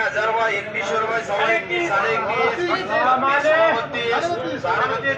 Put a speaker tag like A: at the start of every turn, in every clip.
A: हजार रुपये एकतीसशे रुपये सव्वा एकतीस साडे एकतीस बत्तीस साडे बत्तीस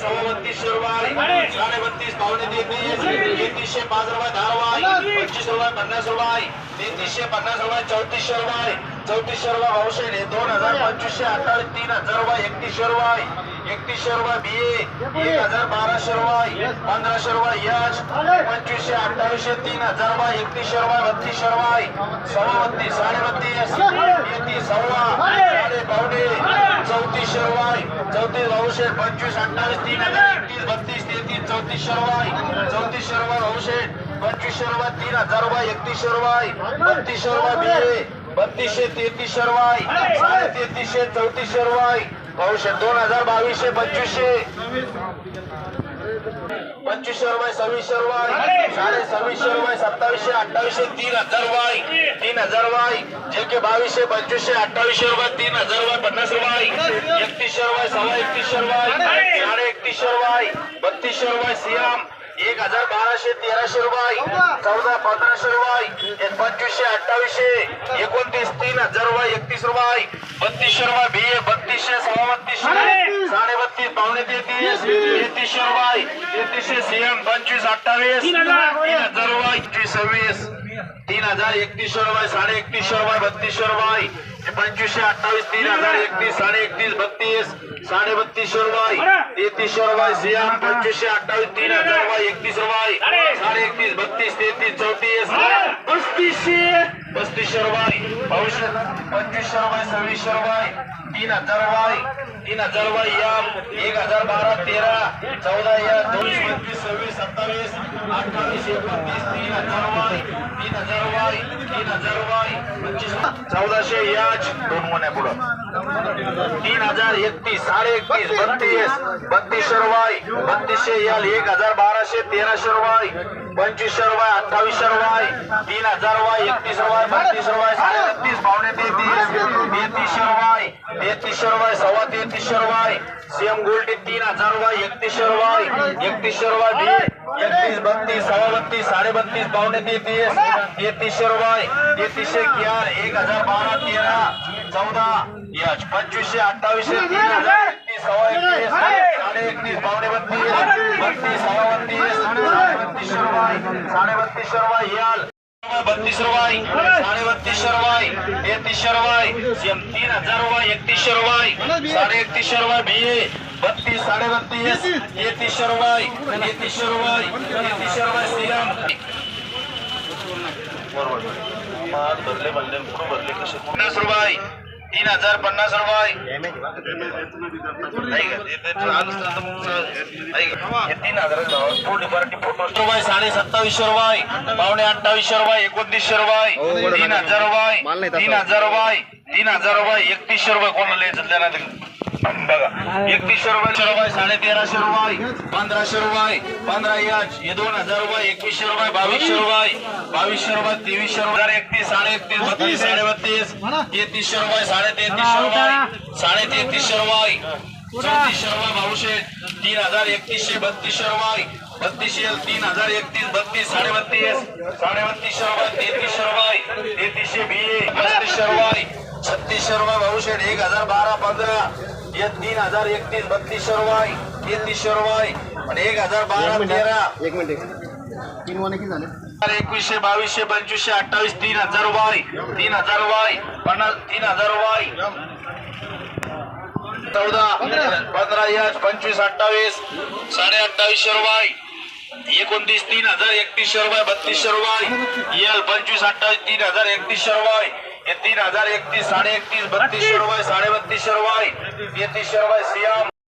A: सव्वा बत्तीसशे रुपये साडे बत्तीस पावणे तेहतीस पाच रुपये दहा रुपये पंचवीस रुपये पन्नास रुपये तेहतीसशे पन्नास रुपये चौतीसशे रुपये चौतीसशे रुपये भाऊशेड हे दोन हजार पंचवीसशे अठ्ठावीस तीन हजार रुपये एकतीसशे रुपये एकतीसशे रुपये बी एक हजार बाराशे रुपये पंधराशे रुपये यश पंचवीसशे अठ्ठावीसशे तीन हजार रुपये एकतीसशे रुपये बत्तीसशे रुपये सव्वा बत्तीस साडे बत्तीस एकतीस सव्वा साडे पावणे चौतीसशे रुपये चौतीस भाऊशेठ पंचवीस अठ्ठावीस तीन हजार एकतीस बत्तीस तेहतीस चौतीसशे रुपये चौतीसशे रुपये भाऊशेठ पंचवीसशे रुपये तीन हजार रुपये एकतीसशे रुपये बत्तीसशे रुपये बी बत्तीसशे तेहतीस शर्वाय साडे तेहतीसशे चौतीस शर्वाय भाऊशेठ दोन हजार बावीसशे पंचवीसशे. पंचवीस रुपये सव्वीस रुपये. साडे सव्वीस रुपये सत्तावीसशे अठ्ठावीसशे तीन हजार वाय तीन हजार वाय जे के बावीसशे पंचवीसशे अठ्ठावीसशे रुपये तीन हजार रुपये पन्नास रुपये. एकतीस रुपये सव्वा एकतीस रुपये. साडे एकतीस रुपये बत्तीस रुपये सियाम. एक हजार बाराशे तेराशे रुपये. चौदा पंधराशे रुपये. पंचवीसशे अठ्ठावीसशे. एकोणतीस तीन हजार रुपये एकतीस रुपये. बत्तीसशे रुपये बी ए बत्तीसशे सव्वा बत्तीसशे साडे बत्तीस पावणे तेहतीस. तेहतीसशे रुपये. तेहतीसशे सीएम पंचवीस अठ्ठावीस. तीन हजार रुपये. सव्वीस. तीन हजार एकतीसशे रुपये साडे एकतीसशे रुपये बत्तीसशे रुपये. पंचवीसशे अठ्ठावीस तीन हजार एकतीस साडे एकतीस बत्तीस साडे बत्तीस रुपये तेहतीस रुपये सीएम पंचवीसशे अठ्ठावीस तीन हजार रुपये एकतीस रुपये साडे एकतीस बत्तीस तेहतीस चौतीस पस्तीसशे पस्तीसशे रुपये पाऊशे पंचवीसशे रुपये सव्वीसशे रुपये तीन हजार रुपये तीन हजार रुपये या एक हजार बारा तेरा चौदा या दोन पंचवीस सव्वीस सत्तावीस अठ्ठावीस एकोणतीस तीन हजार रुपये तीन हजार रुपये तीन हजार रुपये पंचवीस चौदाशे या याच दोन महिन्या पुढं तीन हजार एकतीस साडे एकतीस बत्तीस बत्तीसशे रुपये. बत्तीसशे एल एक हजार बाराशे तेराशे रुपये. पंचवीसशे रुपये अठ्ठावीसशे रुपये. तीन हजार रुपये एकतीस रुपये बत्तीस रुपये साडे बत्तीस पावणे तेहतीस तेहतीसशे रुपये तेहतीसशे रुपये सव्वा तेहतीसशे रुपये सीएम गोल्डी तीन हजार रुपये एकतीसशे रुपये एकतीसशे रुपये एकतीस बत्तीस सव्वा बत्तीस साडे बत्तीस पावणे तेहतीस तेहतीसशे रुपये तेहतीसशे कियार एक हजार बारा तेरा चौदा यश पंचवीसशे अठ्ठावीसशे तीन हजार एकतीस सव्वा एकतीस साडे एकतीस पावणे बत्तीस बत्तीस सव्वा बत्तीस साडे बत्तीसशे रुपये साडे बत्तीसशे रुपये याल बत्तीस रुपये साडे बत्तीस रुपये तेहतीसशे रुपये तीन हजार रुपये एकतीस रुपये साडे एकतीस रुपये बी बत्तीस साडे बत्तीस तेहतीसशे रुपये तेहतीसशे रुपये तेहतीसशे रुपये सीएम. बरोबर. भरले भरले भरले कसे? पन्नास रुपये. तीन हजार पन्नास रुपये? हे तीन हजार रुपये साडे सत्तावीसशे रुपये. पावणे अठ्ठावीसशे रुपये. एकोणतीसशे रुपये. तीन हजार रुपये. तीन हजार रुपये. तीन हजार रुपये. एकतीसशे रुपये कोणाला त्याला ते- बघा एकवीसशे रुपये रुपये साडे तेराशे रुपये पंधराशे रुपये पंधरा याच हे दोन हजार रुपये एकवीसशे रुपये बावीसशे रुपये बावीसशे रुपये तेवीसशे रुपये एकतीस साडे एकतीस बत्तीस साडे बत्तीस तेहतीसशे रुपये साडे तेहतीसशे रुपये साडे तेहतीसशे रुपये चौतीसशे रुपये भाऊशे तीन हजार एकतीसशे बत्तीसशे रुपये बत्तीसशे तीन हजार एकतीस बत्तीस साडे बत्तीस साडे बत्तीसशे रुपये तेहतीसशे रुपये तेहतीसशे बी पस्तीसशे रुपये छत्तीसशे रुपये भाऊशेठ एक हजार बारा पंधरा. हे तीन हजार एकतीस बत्तीसशे रुपये तेहतीसशे रुपये आणि एक हजार बारा तेरा.
B: एक मिनिट. तीन वाने किती झाले.
A: एकवीसशे बावीसशे पंचवीसशे अठ्ठावीस तीन हजार रुपये तीन हजार रुपये पन्नास तीन हजार रुपये चौदा. पंधरा याच पंचवीस अठ्ठावीस. साडे अठ्ठावीसशे रुपये एकोणतीस तीन हजार एकतीसशे रुपये बत्तीसशे रुपये एल पंचवीस अठ्ठावीस तीन हजार एकतीसशे रुपये तीन हजार एकतीस साडे एकतीस बत्तीसशे रुपये साडे बत्तीसशे रुपये तेहतीसशे रुपये सीएम